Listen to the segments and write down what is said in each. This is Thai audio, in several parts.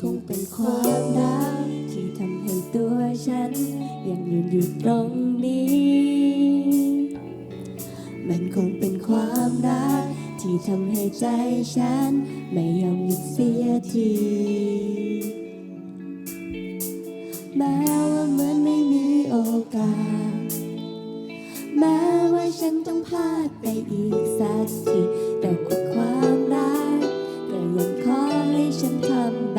คงเป็นความรักที่ทำให้ตัวฉัน ยังยืนอยู่ตรงนี้ มันคงเป็นความรักที่ทำให้ใจฉัน ไม่ยอมหยุดเสียทีแม้ว่าเหมือนไม่มีโอกาส แม้ว่าฉันต้องพลาดไปอีกสักทีแต่ความรักก็ยังขอให้ฉันทำแบ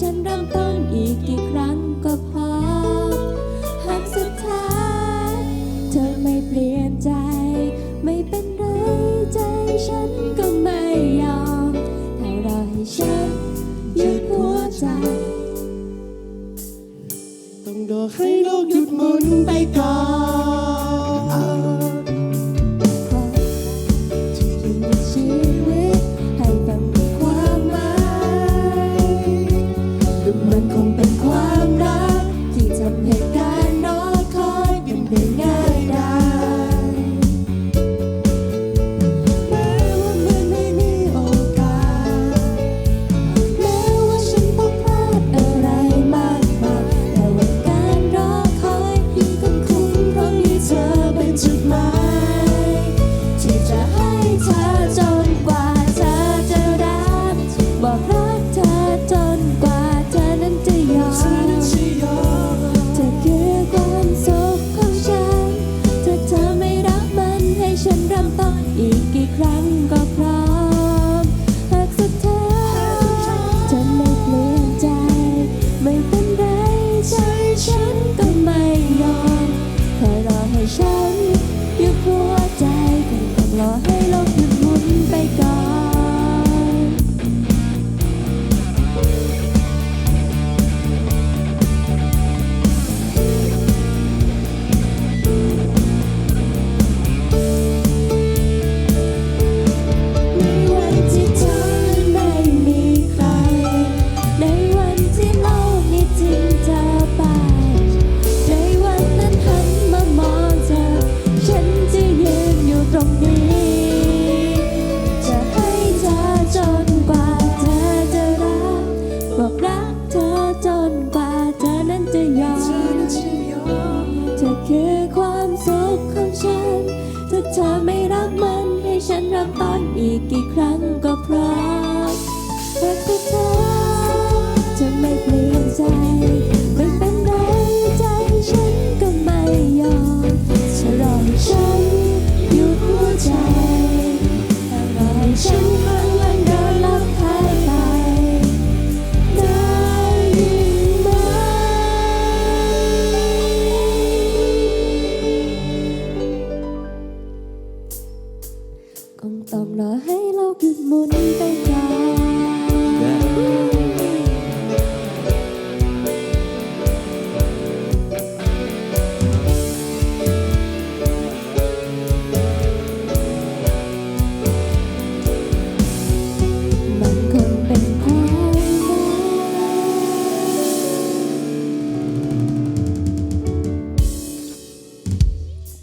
ฉันเริ่มต้นอีกกี่ครั้งก็พอ หากสุดท้ายเธอไม่เปลี่ยนใจ ไม่เป็นไรใจฉันก็ไม่ยอม ถ้ารอให้ฉันหยุดหัวใจ ต้องดอให้โลกหยุดหมุนไปก่อน 门口 กของฉัน ถ้าเธอไม่รักมันให้ฉันรักตอนอีกกี่ครั้งก็พร้อม องรอให้โลกหยุดหมุนไป